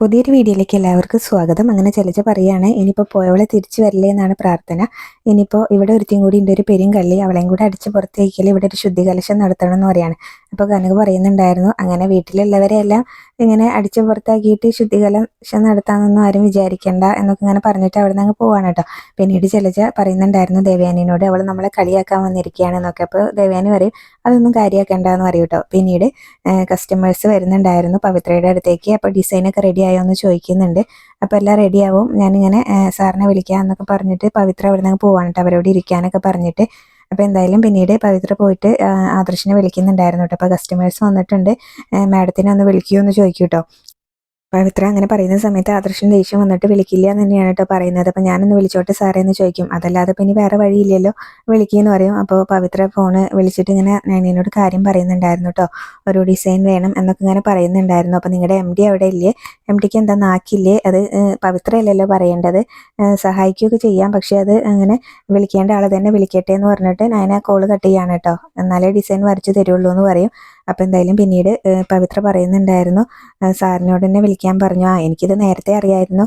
പുതിയൊരു വീഡിയോയിലേക്ക് എല്ലാവർക്കും സ്വാഗതം. അങ്ങനെ ചലിച്ച പറയുകയാണ് ഇനിയിപ്പോൾ പോയവളെ തിരിച്ചു വരില്ലേ എന്നാണ് പ്രാർത്ഥന. ഇനിയിപ്പോൾ ഇവിടെ ഒരുത്തിയും കൂടി ഉണ്ട് ഒരു പെരും കള്ളി അവളെയും കൂടെ അടിച്ച് പുറത്തേക്കൽ ഇവിടെ ഒരു ശുദ്ധി കലശം നടത്തണം എന്ന് പറയാണ്. അപ്പോൾ കനക പറയുന്നുണ്ടായിരുന്നു അങ്ങനെ വീട്ടിലുള്ളവരെ എല്ലാം ഇങ്ങനെ അടിച്ചു പുറത്താക്കിയിട്ട് ശുദ്ധികലശം നടത്താമെന്നൊന്നും ആരും വിചാരിക്കേണ്ട എന്നൊക്കെ ഇങ്ങനെ പറഞ്ഞിട്ട് അവിടെ നിന്ന് അങ്ങ് പോവാണ് കേട്ടോ. പിന്നീട് ചിലച്ച പറയുന്നുണ്ടായിരുന്നു ദേവയാനിനോട് അവൾ നമ്മളെ കളിയാക്കാൻ വന്നിരിക്കുകയാണ് എന്നൊക്കെ. അപ്പോൾ ദേവയാനി പറയും അതൊന്നും കാര്യമാക്കണ്ട എന്ന് പറയും കേട്ടോ. പിന്നീട് കസ്റ്റമേഴ്സ് വരുന്നുണ്ടായിരുന്നു പവിത്രയുടെ അടുത്തേക്ക് അപ്പോൾ ഡിസൈനൊക്കെ റെഡി ആയോ എന്ന് ചോദിക്കുന്നുണ്ട്. അപ്പോൾ എല്ലാം റെഡിയാവും ഞാനിങ്ങനെ സാറിനെ വിളിക്കാം എന്നൊക്കെ പറഞ്ഞിട്ട് പവിത്ര അവിടെ നിന്ന് പോവാണ് കേട്ടോ. അവരോട് ഇരിക്കാനൊക്കെ പറഞ്ഞിട്ട് അപ്പോൾ എന്തായാലും പിന്നീട് പവിത്ര പോയിട്ട് ആദർശിനെ വിളിക്കുന്നുണ്ടായിരുന്നു കേട്ടോ. അപ്പോൾ കസ്റ്റമേഴ്സ് വന്നിട്ടുണ്ട്. മാഡത്തിനെ ഒന്ന് വിളിക്കൂ എന്ന് ചോദിക്കും കേട്ടോ. പവിത്ര അങ്ങനെ പറയുന്ന സമയത്ത് ആദർശൻ ദേഷ്യം വന്നിട്ട് വിളിക്കില്ല എന്ന് തന്നെയാണ് കേട്ടോ പറയുന്നത്. അപ്പം ഞാനൊന്ന് വിളിച്ചോട്ടെ സാറേ എന്ന് ചോദിക്കും. അതല്ലാതെ പിന്നെ വേറെ വഴിയില്ലല്ലോ. വിളിക്കുകയെന്ന് പറയും. അപ്പോൾ പവിത്ര ഫോണ് വിളിച്ചിട്ട് ഇങ്ങനെ നൈനീനോട് കാര്യം പറയുന്നുണ്ടായിരുന്നു കേട്ടോ. ഒരു ഡിസൈൻ വേണം എന്നൊക്കെ ഇങ്ങനെ പറയുന്നുണ്ടായിരുന്നു. അപ്പോൾ നിങ്ങളുടെ എം ഡി അവിടെ ഇല്ലേ? എം ഡിക്ക് എന്താ നാക്കില്ലേ? അത് പവിത്രയല്ലല്ലോ പറയേണ്ടത്. സഹായിക്കുകയൊക്കെ ചെയ്യാം. പക്ഷേ അത് അങ്ങനെ വിളിക്കേണ്ട ആളെ തന്നെ വിളിക്കട്ടെ എന്ന് പറഞ്ഞിട്ട് നൈന കോൾ കട്ട് ചെയ്യാണ് കേട്ടോ. എന്നാലേ ഡിസൈൻ വരച്ച് തരുള്ളൂ എന്ന് പറയും. അപ്പോൾ എന്തായാലും പിന്നീട് പവിത്ര പറയുന്നുണ്ടായിരുന്നു. സാറിനോട് തന്നെ വിളിക്കാൻ പറഞ്ഞു. ആ എനിക്കിത് നേരത്തെ അറിയായിരുന്നു.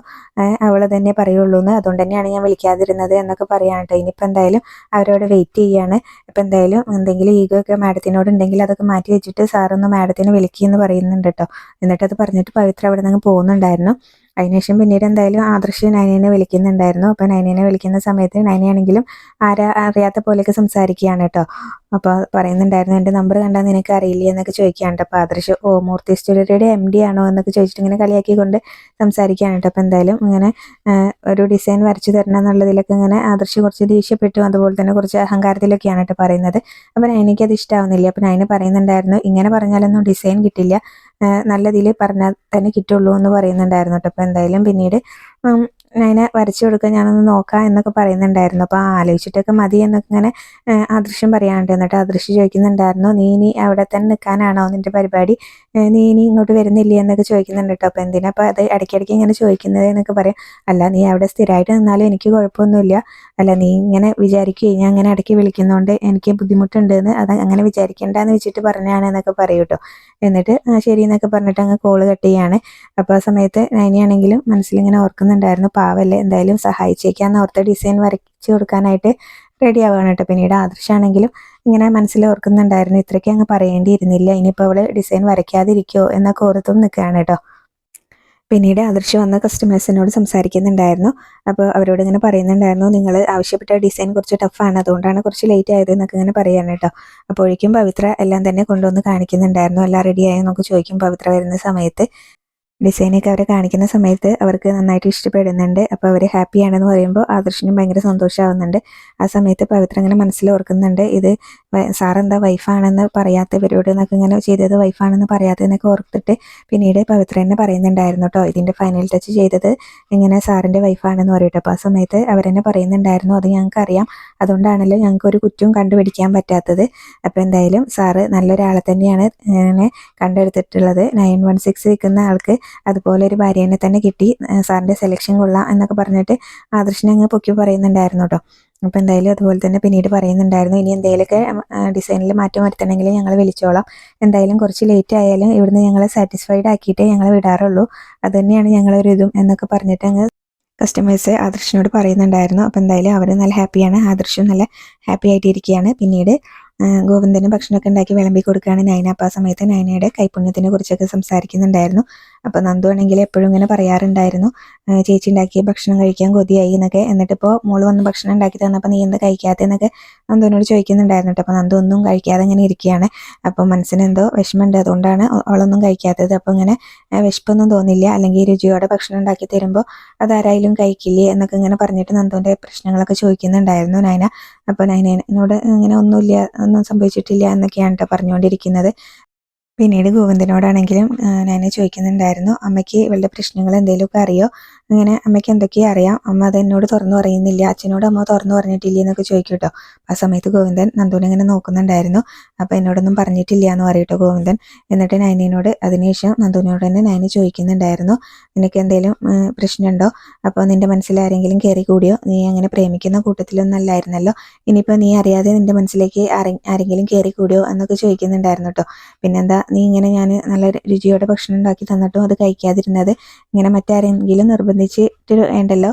അവൾ തന്നെ പറയുള്ളൂ എന്ന് അതുകൊണ്ട് തന്നെയാണ് ഞാൻ വിളിക്കാതിരുന്നത് എന്നൊക്കെ പറയാൻ കേട്ടോ. ഇനിയിപ്പോൾ എന്തായാലും അവരോട് വെയിറ്റ് ചെയ്യാണ്. ഇപ്പം എന്തായാലും എന്തെങ്കിലും ഈഗോ ഒക്കെ മാഡത്തിനോട് ഉണ്ടെങ്കിൽ അതൊക്കെ മാറ്റി വെച്ചിട്ട് സാറൊന്ന് മാഡത്തിനെ വിളിക്കുമെന്ന് പറയുന്നുണ്ട് കേട്ടോ. എന്നിട്ടത് പറഞ്ഞിട്ട് പവിത്ര അവിടെ നിന്ന് പോകുന്നുണ്ടായിരുന്നു. അതിനുശേഷം പിന്നീട് എന്തായാലും ആദർശ് നൈനേനെ വിളിക്കുന്നുണ്ടായിരുന്നു. അപ്പോൾ നൈനേനെ വിളിക്കുന്ന സമയത്ത് നൈനയാണെങ്കിലും ആരാ അറിയാത്ത പോലെയൊക്കെ സംസാരിക്കുകയാണ് കേട്ടോ. അപ്പോൾ പറയുന്നുണ്ടായിരുന്നു എന്റെ നമ്പർ കണ്ടാൽ നിനക്ക് അറിയില്ല? എന്നൊക്കെ ചോദിക്കുകയാണ്. അപ്പോൾ ആദർശ് ഓ മൂർത്തി സ്റ്റുഡിയോയുടെ എം ഡി ആണോ? എന്നൊക്കെ ചോദിച്ചിട്ട് ഇങ്ങനെ കളിയാക്കിക്കൊണ്ട് സംസാരിക്കുകയാണ് കേട്ടോ. അപ്പോൾ എന്തായാലും ഇങ്ങനെ ഒരു ഡിസൈൻ വരച്ചു തരണം എന്നുള്ളതിലൊക്കെ ഇങ്ങനെ ആദർശ് കുറച്ച് ദേഷ്യപ്പെട്ടു. അതുപോലെ തന്നെ കുറച്ച് അഹങ്കാരത്തിലൊക്കെയാണ് കേട്ടോ പറയുന്നത്. അപ്പോൾ അത് ഇഷ്ടമാവുന്നില്ല അപ്പോൾ നൈന പറയുന്നുണ്ടായിരുന്നു ഇങ്ങനെ പറഞ്ഞാലൊന്നും ഡിസൈൻ കിട്ടില്ല. നല്ല രീതിയിൽ പറഞ്ഞാൽ തന്നെ കിട്ടുള്ളൂ എന്ന് പറയുന്നുണ്ടായിരുന്നു കേട്ടോ. അപ്പോൾ എന്തായാലും പിന്നീട് അതിനെ വരച്ചു കൊടുക്കാൻ ഞാനൊന്ന് നോക്കാം എന്നൊക്കെ പറയുന്നുണ്ടായിരുന്നു. അപ്പോൾ ആലോചിച്ചിട്ടൊക്കെ മതി എന്നൊക്കെ ഇങ്ങനെ അദൃശ്യം പറയാണ്ട് എന്നിട്ട് അദൃശ്യം ചോദിക്കുന്നുണ്ടായിരുന്നു നീ ഇനി അവിടെ തന്നെ നിൽക്കാനാണോ നിന്റെ പരിപാടി? നീ ഇനി ഇങ്ങോട്ട് വരുന്നില്ലേ? എന്നൊക്കെ ചോദിക്കുന്നുണ്ട് കേട്ടോ. അപ്പോൾ എന്തിനാ അപ്പോൾ അത് ഇടയ്ക്കിടയ്ക്ക് ഇങ്ങനെ ചോദിക്കുന്നത് എന്നൊക്കെ പറയാം. അല്ല നീ അവിടെ സ്ഥിരമായിട്ട് നിന്നാലും എനിക്ക് കുഴപ്പമൊന്നുമില്ല. അല്ല നീ ഇങ്ങനെ വിചാരിക്കുകയും ഞാൻ അങ്ങനെ ഇടയ്ക്ക് വിളിക്കുന്നതുകൊണ്ട് എനിക്ക് ബുദ്ധിമുട്ടുണ്ട് എന്ന് അത് അങ്ങനെ വിചാരിക്കേണ്ടെന്ന് വെച്ചിട്ട് പറഞ്ഞാണ് എന്നൊക്കെ പറയും കേട്ടോ. എന്നിട്ട് ശരി എന്നൊക്കെ പറഞ്ഞിട്ട് അങ്ങ് കോൾ കട്ട് ചെയ്യാണ്. അപ്പോൾ ആ സമയത്ത് നൈനിയാണെങ്കിലും മനസ്സിലിങ്ങനെ ഓർക്കുന്നുണ്ടായിരുന്നു. പാവല്ലേ എന്തായാലും സഹായിച്ചേക്കാന്ന് ഓർത്ത ഡിസൈൻ വരച്ചു കൊടുക്കാനായിട്ട് റെഡി ആവുകയാണ് കേട്ടോ. പിന്നീട് ആദർശാണെങ്കിലും ഇങ്ങനെ മനസ്സിൽ ഓർക്കുന്നുണ്ടായിരുന്നു. ഇത്രയ്ക്ക് അങ്ങ് പറയേണ്ടിയിരുന്നില്ല. ഇനിയിപ്പോൾ അവൾ ഡിസൈൻ വരയ്ക്കാതിരിക്കുമോ എന്നൊക്കെ ഓർത്തും നിൽക്കുകയാണ് കേട്ടോ. പിന്നീട് ആദർശ് വന്ന കസ്റ്റമേഴ്സിനോട് സംസാരിക്കുന്നുണ്ടായിരുന്നു. അപ്പോൾ അവരോട് ഇങ്ങനെ പറയുന്നുണ്ടായിരുന്നു നിങ്ങൾ ആവശ്യപ്പെട്ട ഡിസൈൻ കുറച്ച് ടഫാണ് അതുകൊണ്ടാണ് കുറച്ച് ലേറ്റ് ആയത് എന്നൊക്കെ ഇങ്ങനെ പറയാൻ കേട്ടോ. അപ്പോഴേക്കും പവിത്ര എല്ലാം തന്നെ കൊണ്ടുവന്ന് കാണിക്കുന്നുണ്ടായിരുന്നു. എല്ലാം റെഡി എന്നൊക്കെ ചോദിക്കും പവിത്ര വരുന്ന സമയത്ത്. ഡിസൈനൊക്കെ അവരെ കാണിക്കുന്ന സമയത്ത് അവർക്ക് നന്നായിട്ട് ഇഷ്ടപ്പെടുന്നുണ്ട്. അപ്പോൾ അവർ ഹാപ്പിയാണെന്ന് പറയുമ്പോൾ ആദർശിനും ഭയങ്കര സന്തോഷമാവുന്നുണ്ട് ആ സമയത്ത് പവിത്ര ഇങ്ങനെ മനസ്സിൽ ഓർക്കുന്നുണ്ട്. ഇത് സാറെന്താ വൈഫാണെന്ന് പറയാത്തവരോട് എന്നൊക്കെ ഇങ്ങനെ ചെയ്തത് വൈഫാണെന്ന് പറയാത്തതെന്നൊക്കെ ഓർത്തിട്ട് പിന്നീട് പവിത്ര തന്നെ പറയുന്നുണ്ടായിരുന്നു കേട്ടോ ഇതിന്റെ ഫൈനൽ ടച്ച് ചെയ്തത് ഇങ്ങനെ സാറിന്റെ വൈഫാണെന്ന് പറയട്ടെ. അപ്പോൾ ആ സമയത്ത് അവരെന്നെ പറയുന്നുണ്ടായിരുന്നു. അത് ഞങ്ങൾക്കറിയാം. അതുകൊണ്ടാണല്ലോ ഞങ്ങൾക്ക് ഒരു കുറ്റവും കണ്ടുപിടിക്കാൻ പറ്റാത്തത്. അപ്പോൾ എന്തായാലും സാറ് നല്ലൊരാളെ തന്നെയാണ് ഇങ്ങനെ കണ്ടെടുത്തിട്ടുള്ളത്. നയൻ വൺ സിക്സ് വിൽക്കുന്ന ആൾക്ക് അതുപോലെ ഒരു ഭാര്യേനെ തന്നെ കിട്ടി. സാറിന്റെ സെലക്ഷൻ കൊള്ളാം എന്നൊക്കെ പറഞ്ഞിട്ട് ആദർശനെ അങ്ങ് പൊക്കി പറയുന്നുണ്ടായിരുന്നു കേട്ടോ അപ്പോൾ എന്തായാലും അതുപോലെ തന്നെ പിന്നീട് പറയുന്നുണ്ടായിരുന്നു ഇനി എന്തെങ്കിലുമൊക്കെ ഡിസൈനിൽ മാറ്റം വരുത്തണമെങ്കിൽ ഞങ്ങൾ വിളിച്ചോളാം. എന്തായാലും കുറച്ച് ലേറ്റ് ആയാലും ഇവിടുന്ന് ഞങ്ങളെ സാറ്റിസ്ഫൈഡ് ആക്കിയിട്ടേ ഞങ്ങൾ വിടാറുള്ളൂ. അതുതന്നെയാണ് ഞങ്ങളൊരു ഇതും എന്നൊക്കെ പറഞ്ഞിട്ട് അങ്ങ് കസ്റ്റമേഴ്സ് ആദർശിനോട് പറയുന്നുണ്ടായിരുന്നു. അപ്പോൾ എന്തായാലും അവർ നല്ല ഹാപ്പിയാണ് ആദർശം നല്ല ഹാപ്പി ആയിട്ടിരിക്കുകയാണ്. പിന്നീട് ഗോവിന്ദന് ഭക്ഷണമൊക്കെ ഉണ്ടാക്കി വിളമ്പി കൊടുക്കുകയാണ് നൈന. അപ്പോൾ ആ സമയത്ത് നൈനയുടെ കൈപുണ്യത്തിനെ കുറിച്ചൊക്കെ സംസാരിക്കുന്നുണ്ടായിരുന്നു. അപ്പോൾ നന്ദു ആണെങ്കിൽ എപ്പോഴും ഇങ്ങനെ പറയാറുണ്ടായിരുന്നു ചേച്ചി ഉണ്ടാക്കിയ ഭക്ഷണം കഴിക്കാൻ കൊതിയായി എന്നൊക്കെ. എന്നിട്ടിപ്പോൾ മോൾ വന്ന് ഭക്ഷണം ഉണ്ടാക്കി തന്നപ്പോൾ നീ എന്താ കഴിക്കാത്തതെന്നൊക്കെ നന്ദുവിനോട് ചോദിക്കുന്നുണ്ടായിരുന്നു കേട്ടോ അപ്പോൾ നന്ദു ഒന്നും കഴിക്കാതെ ഇങ്ങനെ ഇരിക്കുകയാണ്. അപ്പോൾ മനസ്സിന് എന്തോ വിഷമമുണ്ട്. അതുകൊണ്ടാണ് അവളൊന്നും കഴിക്കാത്തത്. അപ്പോൾ ഇങ്ങനെ വിശപ്പൊന്നും തോന്നില്ല. അല്ലെങ്കിൽ രുചിയോടെ ഭക്ഷണം ഉണ്ടാക്കി തരുമ്പോൾ അതാരായാലും കഴിക്കില്ലേ എന്നൊക്കെ ഇങ്ങനെ പറഞ്ഞിട്ട് നന്ദുവിന്റെ പ്രശ്നങ്ങളൊക്കെ ചോദിക്കുന്നുണ്ടായിരുന്നു നൈന. അപ്പോൾ നൈനോട് ഇങ്ങനെ ഒന്നുമില്ല ഒന്നും സംഭവിച്ചിട്ടില്ല എന്നൊക്കെയാണ് കേട്ടോ പറഞ്ഞുകൊണ്ടിരിക്കുന്നത്. പിന്നീട് ഗോവിന്ദനോടാണെങ്കിലും ഞാൻ ചോദിക്കുന്നുണ്ടായിരുന്നു അമ്മയ്ക്ക് ഇവളുടെ പ്രശ്നങ്ങൾ എന്തെങ്കിലുമൊക്കെ അറിയോ? ഇങ്ങനെ അമ്മയ്ക്ക് എന്തൊക്കെയാ അറിയാം. അമ്മ അത് എന്നോട് തുറന്നു പറയുന്നില്ല. അച്ഛനോട് അമ്മ തുറന്നു പറഞ്ഞിട്ടില്ല എന്നൊക്കെ ചോദിക്കും കേട്ടോ. ആ സമയത്ത് ഗോവിന്ദൻ നന്ദുവിനെ നോക്കുന്നുണ്ടായിരുന്നു. അപ്പോൾ എന്നോടൊന്നും പറഞ്ഞിട്ടില്ല എന്ന് പറയട്ടോ ഗോവിന്ദൻ. എന്നിട്ട് നൈനിനോട് അതിനുശേഷം നന്ദുവിനോട് തന്നെ നയനി ചോദിക്കുന്നുണ്ടായിരുന്നു. നിനക്ക് എന്തെങ്കിലും പ്രശ്നമുണ്ടോ? അപ്പോൾ നിന്റെ മനസ്സിൽ ആരെങ്കിലും കയറി കൂടിയോ? നീ അങ്ങനെ പ്രേമിക്കുന്ന കൂട്ടത്തിലൊന്നും അല്ലായിരുന്നല്ലോ. ഇനിയിപ്പോൾ നീ അറിയാതെ നിന്റെ മനസ്സിലേക്ക് ആരെ- ആരെങ്കിലും കയറി കൂടിയോ എന്നൊക്കെ ചോദിക്കുന്നുണ്ടായിരുന്നു കേട്ടോ. പിന്നെന്താ നീ ഇങ്ങനെ ഞാൻ നല്ല രുചിയോടെ ഭക്ഷണം ഉണ്ടാക്കി തന്നിട്ടും അത് കഴിക്കാതിരുന്നത്. ഇങ്ങനെ മറ്റാരെങ്കിലും നിർബന്ധിച്ചിട്ട് വേണ്ടല്ലോ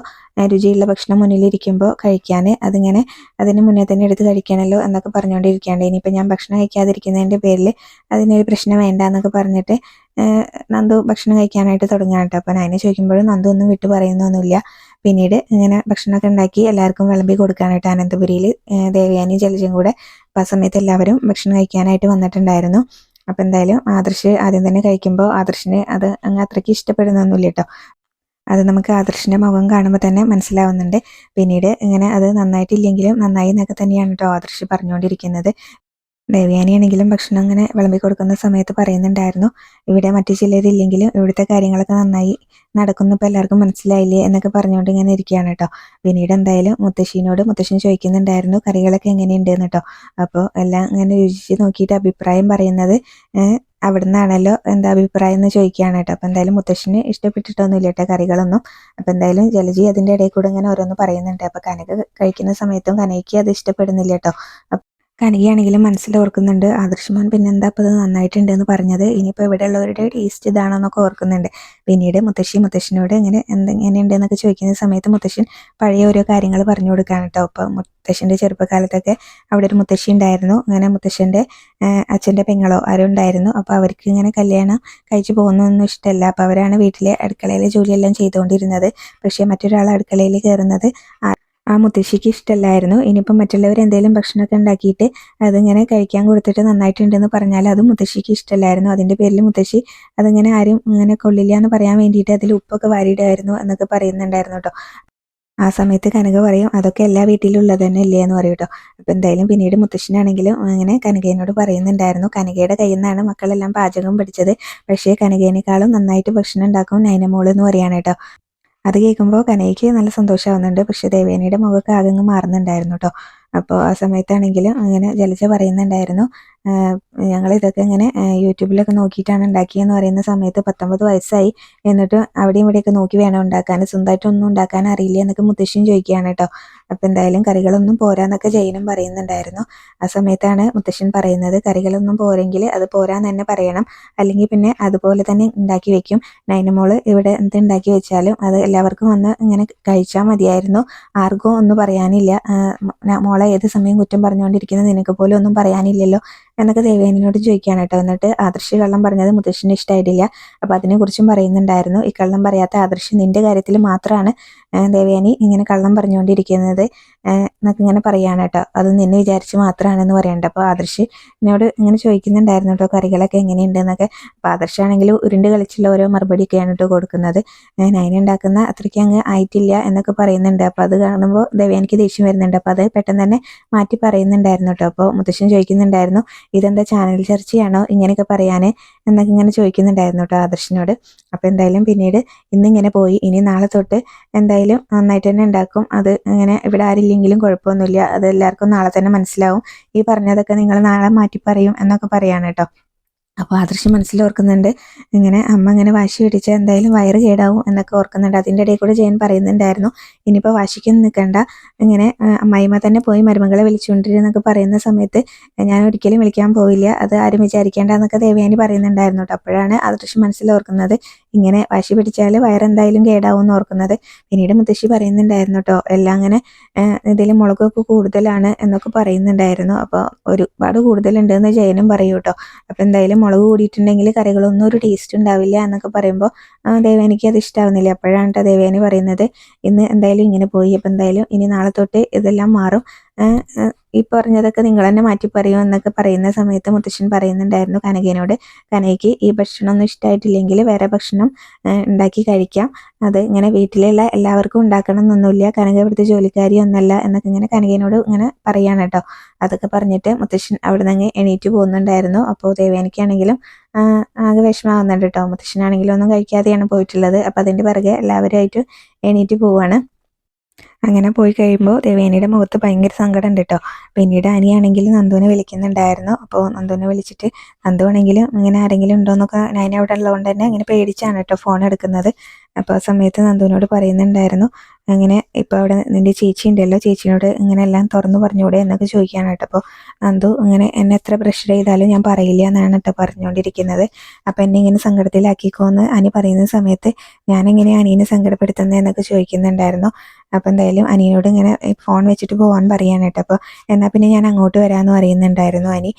രുചിയുള്ള ഭക്ഷണം മുന്നിലിരിക്കുമ്പോൾ കഴിക്കാൻ അതിങ്ങനെ അതിന് മുന്നേ തന്നെ എടുത്ത് കഴിക്കണമല്ലോ എന്നൊക്കെ പറഞ്ഞുകൊണ്ടിരിക്കുകയാണ് ഇനിയിപ്പോൾ ഞാൻ ഭക്ഷണം കഴിക്കാതിരിക്കുന്നതിന്റെ പേരിൽ അതിനൊരു പ്രശ്നം വേണ്ട എന്നൊക്കെ പറഞ്ഞിട്ട് നന്ദു ഭക്ഷണം കഴിക്കാനായിട്ട് തുടങ്ങുകയാണ് കേട്ടോ. അപ്പം അതിനെ ചോദിക്കുമ്പോഴും നന്ദു ഒന്നും വിട്ടു പറയുന്നൊന്നുമില്ല. പിന്നീട് ഇങ്ങനെ ഭക്ഷണമൊക്കെ ഉണ്ടാക്കി എല്ലാവർക്കും വിളമ്പി കൊടുക്കാനായിട്ട് അനന്തപുരിയിൽ ദേവയാനി ജലജയും കൂടെ. അപ്പോൾ ആ സമയത്ത് എല്ലാവരും ഭക്ഷണം കഴിക്കാനായിട്ട് വന്നിട്ടുണ്ടായിരുന്നു. അപ്പോൾ എന്തായാലും ആദർശ് ആദ്യം തന്നെ കഴിക്കുമ്പോൾ ആദർശിന് അത് അങ്ങ് അത്രയ്ക്ക് ഇഷ്ടപ്പെടുന്നൊന്നുമില്ല കേട്ടോ. അത് നമുക്ക് ആദർശിന്റെ മുഖം കാണുമ്പോൾ തന്നെ മനസ്സിലാവുന്നുണ്ട്. പിന്നീട് ഇങ്ങനെ അത് നന്നായിട്ടില്ലെങ്കിലും നന്നായി എന്നൊക്കെ തന്നെയാണ് കേട്ടോ ആദർശ് പറഞ്ഞുകൊണ്ടിരിക്കുന്നത് ദേവയാനിയാണെങ്കിലും ഭക്ഷണം അങ്ങനെ വിളമ്പി കൊടുക്കുന്ന സമയത്ത് പറയുന്നുണ്ടായിരുന്നു. ഇവിടെ മറ്റു ചിലരില്ലെങ്കിലും ഇവിടുത്തെ കാര്യങ്ങളൊക്കെ നന്നായി നടക്കുന്നു ഇപ്പോൾ എല്ലാവർക്കും മനസ്സിലായില്ലേ എന്നൊക്കെ പറഞ്ഞുകൊണ്ട് ഇങ്ങനെ ഇരിക്കുകയാണ് കേട്ടോ. പിന്നീട് എന്തായാലും മുത്തശ്ശീനോട് മുത്തശ്ശൻ ചോദിക്കുന്നുണ്ടായിരുന്നു കറികളൊക്കെ എങ്ങനെയുണ്ട്? എന്ന് കേട്ടോ. അപ്പോൾ എല്ലാം ഇങ്ങനെ രുചിച്ച് നോക്കിയിട്ട് അഭിപ്രായം പറയുന്നത് അവിടെ അവിടുന്നാണല്ലോ എന്താ അഭിപ്രായം? എന്ന് ചോദിക്കുകയാണ് കേട്ടോ. അപ്പോൾ എന്തായാലും മുത്തശ്ശന് ഇഷ്ടപ്പെട്ടിട്ടൊന്നുമില്ല കേട്ടോ കറികളൊന്നും. അപ്പം എന്തായാലും ജലജി അതിന്റെ ഇടയിൽ കൂടെ ഇങ്ങനെ ഓരോന്ന് പറയുന്നുണ്ട്. അപ്പോൾ കനക കഴിക്കുന്ന സമയത്തും കനയ്ക്ക് അത് ഇഷ്ടപ്പെടുന്നില്ല കേട്ടോ. കനികയാണെങ്കിലും മനസ്സിൽ ഓർക്കുന്നുണ്ട് ആദർശമാൻ പിന്നെന്താ ഇപ്പോൾ ഇത് നന്നായിട്ടുണ്ട് എന്ന് പറഞ്ഞത്? ഇനിയിപ്പോൾ ഇവിടെ ഉള്ളവരുടെ ടേസ്റ്റ് ഇതാണെന്നൊക്കെ ഓർക്കുന്നുണ്ട്. പിന്നീട് മുത്തശ്ശി മുത്തശ്ശനോട് ഇങ്ങനെ എന്തെങ്ങനെയുണ്ട് എന്നൊക്കെ ചോദിക്കുന്ന സമയത്ത് മുത്തശ്ശൻ പഴയ ഓരോ കാര്യങ്ങൾ പറഞ്ഞു കൊടുക്കുകയാണ് കേട്ടോ അപ്പോൾ മുത്തശ്ശന്റെ ചെറുപ്പകാലത്തൊക്കെ അവിടെ ഒരു മുത്തശ്ശി ഉണ്ടായിരുന്നു. അങ്ങനെ മുത്തശ്ശന്റെ അച്ഛന്റെ പെങ്ങളോ ആരും ഉണ്ടായിരുന്നു. അപ്പോൾ അവർക്ക് ഇങ്ങനെ കല്യാണം കഴിച്ചു പോകുന്നതൊന്നും ഇഷ്ടമല്ല. അപ്പോൾ അവരാണ് വീട്ടിലെ അടുക്കളയിലെ ജോലിയെല്ലാം ചെയ്തുകൊണ്ടിരുന്നത്. പക്ഷേ മറ്റൊരാൾ അടുക്കളയിൽ കയറുന്നത് ആ- മുത്തശ്ശിക്ക് ഇഷ്ടമല്ലായിരുന്നു ഇനിയിപ്പം മറ്റുള്ളവർ എന്തെങ്കിലും ഭക്ഷണമൊക്കെ ഉണ്ടാക്കിയിട്ട് അതിങ്ങനെ കഴിക്കാൻ കൊടുത്തിട്ട് നന്നായിട്ടുണ്ടെന്ന് പറഞ്ഞാൽ അത് മുത്തശ്ശിക്ക് ഇഷ്ടമല്ലായിരുന്നു അതിന്റെ പേരിൽ മുത്തശ്ശി അതിങ്ങനെ ആരും ഇങ്ങനെ കൊള്ളില്ല എന്ന് പറയാൻ വേണ്ടിയിട്ട് അതിൽ ഉപ്പൊക്കെ വാരിയിടായിരുന്നു എന്നൊക്കെ പറയുന്നുണ്ടായിരുന്നു കേട്ടോ. ആ സമയത്ത് കനക പറയും അതൊക്കെ എല്ലാ വീട്ടിലും ഉള്ളത് തന്നെ ഇല്ലേ എന്ന് പറയും കേട്ടോ. അപ്പം എന്തായാലും പിന്നീട് മുത്തശ്ശനാണെങ്കിലും അങ്ങനെ കനകേനോട് പറയുന്നുണ്ടായിരുന്നു. കനകയുടെ കയ്യിൽ നിന്നാണ് മക്കളെല്ലാം പാചകം പഠിച്ചത്. പക്ഷേ കനകേനേക്കാളും നന്നായിട്ട് ഭക്ഷണം ഉണ്ടാക്കും നൈനമോൾ എന്ന് പറയാണ് കേട്ടോ. അത് കേൾക്കുമ്പോൾ കനയ്ക്ക് നല്ല സന്തോഷമാവുന്നുണ്ട്. പക്ഷേ ദേവേനയുടെ മുഖമൊക്കെ ആകെ അങ്ങ് മാറുന്നുണ്ടായിരുന്നു കേട്ടോ അപ്പോൾ ആ സമയത്താണെങ്കിലും അങ്ങനെ ജലജ പറയുന്നുണ്ടായിരുന്നു ഞങ്ങൾ ഇതൊക്കെ ഇങ്ങനെ യൂട്യൂബിലൊക്കെ നോക്കിയിട്ടാണ് ഉണ്ടാക്കിയെന്ന് പറയുന്ന സമയത്ത് പത്തൊമ്പത് വയസ്സായി എന്നിട്ട് അവിടെയും ഇവിടെയൊക്കെ നോക്കി വേണം ഉണ്ടാക്കാൻ സ്വന്തമായിട്ടൊന്നും ഉണ്ടാക്കാൻ അറിയില്ല എന്നൊക്കെ മുത്തശ്ശിയും ചോദിക്കുകയാണ് കേട്ടോ. അപ്പോൾ എന്തായാലും കറികളൊന്നും പോരാന്നൊക്കെ ജയനും പറയുന്നുണ്ടായിരുന്നു. ആ സമയത്താണ് മുത്തശ്ശൻ പറയുന്നത് കറികളൊന്നും പോരെങ്കിൽ അത് പോരാന്ന് തന്നെ പറയണം അല്ലെങ്കിൽ പിന്നെ അതുപോലെ തന്നെ ഉണ്ടാക്കി വെക്കും. നൈനമോൾ ഇവിടെ എന്ത് ഉണ്ടാക്കി വെച്ചാലും അത് എല്ലാവർക്കും വന്ന് ഇങ്ങനെ കഴിച്ചാൽ മതിയായിരുന്നു ആർക്കും ഒന്നും പറയാനില്ല. ആഹ് ഏത് സമയം കുറ്റം പറഞ്ഞുകൊണ്ടിരിക്കുന്നത് നിനക്ക് പോലും ഒന്നും പറയാനില്ലല്ലോ. എന്നൊക്കെ ദേവേനിനോട് ചോദിക്കുകയാണ് കേട്ടോ. എന്നിട്ട് ആദർശ് കള്ളം പറഞ്ഞത് മുത്തശ്ശന് ഇഷ്ടമായിട്ടില്ല അപ്പോൾ അതിനെക്കുറിച്ചും പറയുന്നുണ്ടായിരുന്നു. ഈ കള്ളം പറയാത്ത ആദർശ് നിന്റെ കാര്യത്തിൽ മാത്രമാണ് ദേവയാനി ഇങ്ങനെ കള്ളം പറഞ്ഞുകൊണ്ടിരിക്കുന്നത്. എന്നൊക്കെ ഇങ്ങനെ പറയാണ് കേട്ടോ. അത് നിന്നെ വിചാരിച്ച് മാത്രമാണെന്ന് പറയണ്ട. അപ്പോൾ ആദർശ് എന്നോട് ഇങ്ങനെ ചോദിക്കുന്നുണ്ടായിരുന്നു കേട്ടോ കറികളൊക്കെ എങ്ങനെയുണ്ട് എന്നൊക്കെ അപ്പോൾ ആദർശാണെങ്കിൽ ഉരുണ്ട് കളിച്ചുള്ള ഓരോ മറുപടിയൊക്കെയാണ് കേട്ടോ കൊടുക്കുന്നത്. നൈന ഉണ്ടാക്കുന്ന അത്രയ്ക്ക് അങ്ങ് ആയിട്ടില്ല എന്നൊക്കെ പറയുന്നുണ്ട്. അപ്പോൾ അത് കാണുമ്പോൾ ദേവയാനിക്ക് ദേഷ്യം വരുന്നുണ്ട്. അപ്പോൾ അത് പെട്ടെന്ന് തന്നെ മാറ്റി പറയുന്നുണ്ടായിരുന്നു കേട്ടോ. അപ്പോൾ മുത്തശ്ശൻ ചോദിക്കുന്നുണ്ടായിരുന്നു ഇതെന്താ ചാനൽ ചർച്ചയാണോ ഇങ്ങനെയൊക്കെ പറയാൻ എന്നൊക്കെ ഇങ്ങനെ ചോദിക്കുന്നുണ്ടായിരുന്നു കേട്ടോ ആദർശിനോട്. അപ്പോൾ എന്തായാലും പിന്നീട് ഇന്നിങ്ങനെ പോയി. ഇനി നാളെ തൊട്ട് എന്തായാലും നന്നായിട്ട് തന്നെ ഉണ്ടാക്കും. അത് ഇങ്ങനെ ഇവിടെ ആരില്ലെങ്കിലും കുഴപ്പമൊന്നുമില്ല. അത് എല്ലാവർക്കും നാളെ തന്നെ മനസ്സിലാവും. ഈ പറഞ്ഞതൊക്കെ നിങ്ങൾ നാളെ മാറ്റി പറയും എന്നൊക്കെ പറയാണ് കേട്ടോ അപ്പോൾ ആദർശം മനസ്സിൽ ഓർക്കുന്നുണ്ട്. ഇങ്ങനെ അമ്മ ഇങ്ങനെ വാശി പിടിച്ചാൽ എന്തായാലും വയറ് കേടാവും എന്നൊക്കെ ഓർക്കുന്നുണ്ട്. അതിന്റെ ഇടയിൽ കൂടെ ജയൻ പറയുന്നുണ്ടായിരുന്നു ഇനിയിപ്പോൾ വാശിക്കൊന്നും നിൽക്കണ്ട. ഇങ്ങനെ അമ്മായിമ്മ തന്നെ പോയി മരുമകളെ വിളിച്ചുകൊണ്ടിരുന്നൊക്കെ പറയുന്ന സമയത്ത് ഞാൻ ഒരിക്കലും വിളിക്കാൻ പോവില്ല. അത് ആരും വിചാരിക്കേണ്ട എന്നൊക്കെ ദേവയാനി പറയുന്നുണ്ടായിരുന്നു കേട്ടോ. അപ്പോഴാണ് ആദർശം മനസ്സിൽ ഓർക്കുന്നത്. ഇങ്ങനെ വാശി പിടിച്ചാൽ വയറെന്തായാലും കേടാവും എന്ന് ഓർക്കുന്നത്. പിന്നീട് മുത്തശ്ശി പറയുന്നുണ്ടായിരുന്നു കേട്ടോ എല്ലാം അങ്ങനെ ഇതിൽ മുളകൊക്കെ കൂടുതലാണ് എന്നൊക്കെ പറയുന്നുണ്ടായിരുന്നു. അപ്പോൾ ഒരുപാട് കൂടുതലുണ്ട് എന്ന് ജയനും പറയൂ കേട്ടോ. അപ്പോൾ എന്തായാലും മുളക് കൂടിയിട്ടുണ്ടെങ്കിൽ കറികളൊന്നും ഒരു ടേസ്റ്റ് ഉണ്ടാവില്ല എന്നൊക്കെ പറയുമ്പോൾ ദേവേനിക്ക് അത് ഇഷ്ടാവുന്നില്ല. അപ്പോഴാണ് കേട്ടോ ദേവേനി പറയുന്നത്. ഇന്ന് എന്തായാലും ഇങ്ങനെ പോയി. അപ്പോൾ എന്തായാലും ഇനി നാളെ തൊട്ട് ഇതെല്ലാം മാറും. ഈ പറഞ്ഞതൊക്കെ നിങ്ങൾ തന്നെ മാറ്റി പറയൂ എന്നൊക്കെ പറയുന്ന സമയത്ത് മുത്തശ്ശൻ പറയുന്നുണ്ടായിരുന്നു കനകേനോട് കനകയ്ക്ക് ഈ ഭക്ഷണം ഒന്നും ഇഷ്ടമായിട്ടില്ലെങ്കിൽ വേറെ ഭക്ഷണം ഉണ്ടാക്കി കഴിക്കാം. അത് ഇങ്ങനെ വീട്ടിലുള്ള എല്ലാവർക്കും ഉണ്ടാക്കണം എന്നൊന്നുമില്ല കനക ഇവിടുത്തെ ജോലിക്കാരി ഒന്നല്ല എന്നൊക്കെ ഇങ്ങനെ കനകേനോട് ഇങ്ങനെ പറയാണ് കേട്ടോ. അതൊക്കെ പറഞ്ഞിട്ട് മുത്തശ്ശൻ അവിടെ നിന്ന് എണീറ്റ് പോകുന്നുണ്ടായിരുന്നു. അപ്പോൾ ദേവേനിക്കാണെങ്കിലും ആകെ വിഷമാവുന്നുണ്ട് കേട്ടോ. മുത്തശ്ശനാണെങ്കിലും ഒന്നും കഴിക്കാതെയാണ് പോയിട്ടുള്ളത്. അപ്പം അതിന്റെ പിറകെ എല്ലാവരുമായിട്ട് എണീറ്റ് പോവാണ്. അങ്ങനെ പോയി കഴിയുമ്പോൾ ദേവേനിയുടെ മുഖത്ത് ഭയങ്കര സങ്കടം ഉണ്ട് കേട്ടോ പിന്നീട് അനിയാണെങ്കിൽ നന്ദുവിനെ വിളിക്കുന്നുണ്ടായിരുന്നു. അപ്പോൾ നന്ദുവിനെ വിളിച്ചിട്ട് നന്ദു ആണെങ്കിലും ഇങ്ങനെ ആരെങ്കിലും ഉണ്ടോ എന്നൊക്കെ നൈന അവിടെ ഉള്ളതുകൊണ്ട് തന്നെ അങ്ങനെ പേടിച്ചാണ് കേട്ടോ ഫോൺ എടുക്കുന്നത്. അപ്പോൾ ആ സമയത്ത് നന്ദുവിനോട് പറയുന്നുണ്ടായിരുന്നു അങ്ങനെ ഇപ്പോൾ അവിടെ നിന്റെ ചേച്ചി ഉണ്ടല്ലോ ചേച്ചിനോട് ഇങ്ങനെ എല്ലാം തുറന്നു പറഞ്ഞുകൂടെ എന്നൊക്കെ ചോദിക്കുകയാണ് കേട്ടോ. അപ്പോൾ നന്ദു ഇങ്ങനെ എന്നെ എത്ര പ്രഷർ ചെയ്താലും ഞാൻ പറയില്ല എന്നാണ് കേട്ടോ പറഞ്ഞുകൊണ്ടിരിക്കുന്നത്. അപ്പോൾ എന്നെ ഇങ്ങനെ സങ്കടത്തിലാക്കിക്കോ എന്ന് അനി പറയുന്ന സമയത്ത് ഞാൻ എങ്ങനെയാണ് സങ്കടപ്പെടുത്തുന്നത് എന്നൊക്കെ ചോദിക്കുന്നുണ്ടായിരുന്നു. അപ്പോൾ എന്തായാലും അനിയനോട് ഇങ്ങനെ ഫോൺ വെച്ചിട്ട് പോകാൻ പറയാനായിട്ട് അപ്പോൾ എന്നാൽ പിന്നെ ഞാൻ അങ്ങോട്ട് വരാമെന്ന് പറയുന്നുണ്ടായിരുന്നു അനി.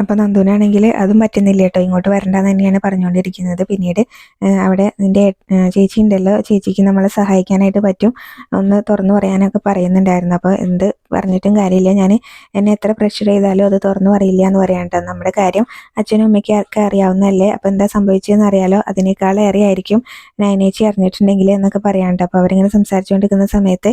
അപ്പോൾ നന്ദുവിനാണെങ്കിൽ അതും പറ്റുന്നില്ല കേട്ടോ. ഇങ്ങോട്ട് വരണ്ടെന്ന് തന്നെയാണ് പറഞ്ഞുകൊണ്ടിരിക്കുന്നത്. പിന്നീട് അവിടെ നിന്റെ ചേച്ചി ഉണ്ടല്ലോ. ചേച്ചിക്ക് നമ്മളെ സഹായിക്കാനായിട്ട് പറ്റും. ഒന്ന് തുറന്നു പറയാനൊക്കെ പറയുന്നുണ്ടായിരുന്നു. അപ്പോൾ എന്ത് പറഞ്ഞിട്ടും കാര്യമില്ല. ഞാൻ എന്നെ എത്ര പ്രഷർ ചെയ്താലും അത് തുറന്നു പറയില്ല എന്ന് പറയാൻ നമ്മുടെ കാര്യം അച്ഛനും അമ്മയ്ക്കും ഒക്കെ അറിയാവുന്നതല്ലേ. അപ്പോൾ എന്താ സംഭവിച്ചതെന്ന് അറിയാലോ. അതിനേക്കാൾ ഏറെ ആയിരിക്കും നയനേച്ചി അറിഞ്ഞിട്ടുണ്ടെങ്കിൽ എന്നൊക്കെ പറയാൻ കേട്ടോ. അപ്പോൾ അവരിങ്ങനെ സംസാരിച്ചുകൊണ്ടിരിക്കുന്ന സമയത്ത്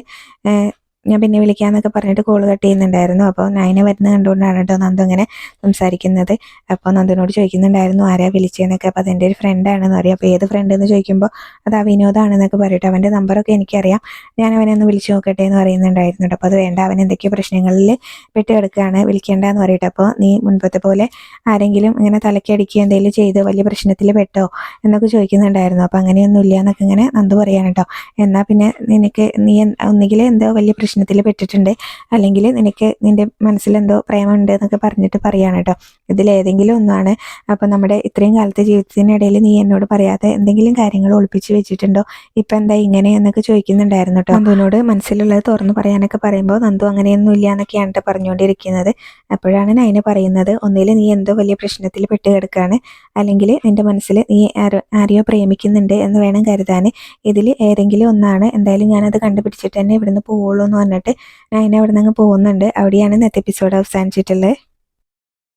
ഞാൻ പിന്നെ വിളിക്കാന്നൊക്കെ പറഞ്ഞിട്ട് കോൾ കട്ട് ചെയ്യുന്നുണ്ടായിരുന്നു. അപ്പോൾ നയന വരുന്നത് കണ്ടുകൊണ്ടാണ് കേട്ടോ നന്ദു ഇങ്ങനെ സംസാരിക്കുന്നത്. അപ്പോൾ നന്ദുനോട് ചോദിക്കുന്നുണ്ടായിരുന്നു ആരാ വിളിച്ചതെന്നൊക്കെ അപ്പോൾ അതെന്റെ ഒരു ഫ്രണ്ടാണെന്ന് അറിയാം. അപ്പോൾ ഏത് ഫ്രണ്ട് എന്ന് ചോദിക്കുമ്പോൾ അത് ആ വിനോദാണെന്നൊക്കെ പറയട്ടെ അവന്റെ നമ്പറൊക്കെ എനിക്കറിയാം. ഞാൻ അവനെ ഒന്ന് വിളിച്ചു നോക്കട്ടെ എന്ന് പറയുന്നുണ്ടായിരുന്നു കേട്ടോ. അപ്പോൾ അത് വേണ്ട അവൻ എന്തൊക്കെയോ പ്രശ്നങ്ങളിൽ പെട്ട് കിടക്കുകയാണ് വിളിക്കേണ്ടെന്ന് പറയട്ടെ. അപ്പോൾ നീ മുൻപത്തെ പോലെ ആരെങ്കിലും ഇങ്ങനെ തലക്കടിക്കുക എന്തെങ്കിലും ചെയ്ത് വലിയ പ്രശ്നത്തിൽ പെട്ടോ എന്നൊക്കെ ചോദിക്കുന്നുണ്ടായിരുന്നു. അപ്പോൾ അങ്ങനെയൊന്നുമില്ല എന്നൊക്കെ ഇങ്ങനെ നന്ദു പറയാണ് കേട്ടോ. എന്നാൽ പിന്നെ നിനക്ക് നീ ഒന്നുകിൽ എന്തോ വലിയ പ്രശ്നത്തിൽ പെട്ടിട്ടുണ്ട്. അല്ലെങ്കിൽ നിനക്ക് നിന്റെ മനസ്സിലെന്തോ പ്രേമമുണ്ട് എന്നൊക്കെ പറഞ്ഞിട്ട് പറയാണ് കേട്ടോ. ഇതിലേതെങ്കിലും ഒന്നാണ്. അപ്പോൾ നമ്മുടെ ഇത്രയും കാലത്തെ ജീവിതത്തിനിടയിൽ നീ എന്നോട് പറയാതെ എന്തെങ്കിലും കാര്യങ്ങൾ ഒളിപ്പിച്ച് വെച്ചിട്ടുണ്ടോ? ഇപ്പം എന്താ ഇങ്ങനെ എന്നൊക്കെ ചോദിക്കുന്നുണ്ടായിരുന്നു കേട്ടോ നന്ദുവിനോട് മനസ്സിലുള്ളത് തുറന്നു പറയാനൊക്കെ പറയുമ്പോൾ നന്ദു അങ്ങനെയൊന്നും ഇല്ല എന്നൊക്കെയാണ് കേട്ടോ പറഞ്ഞുകൊണ്ടിരിക്കുന്നത്. അപ്പോഴാണ് നൈന പറയുന്നത് ഒന്നിൽ നീ എന്തോ വലിയ പ്രശ്നത്തിൽ പെട്ട് കിടക്കുകയാണ് അല്ലെങ്കിൽ നിന്റെ മനസ്സിൽ നീ ആരോ ആരെയോ പ്രേമിക്കുന്നുണ്ട് എന്ന് വേണം കരുതാൻ. ഇതിൽ ഏതെങ്കിലും ഒന്നാണ്. എന്തായാലും ഞാനത് കണ്ടുപിടിച്ചിട്ട് തന്നെ ഇവിടുന്ന് പോവുള്ളൂ എന്ന് പറഞ്ഞിട്ട് നൈന അവിടെ നിന്ന് അങ്ങ് പോകുന്നുണ്ട്. അവിടെയാണ് ഇന്നത്തെ എപ്പിസോഡ് അവസാനിച്ചിട്ടുള്ളത്.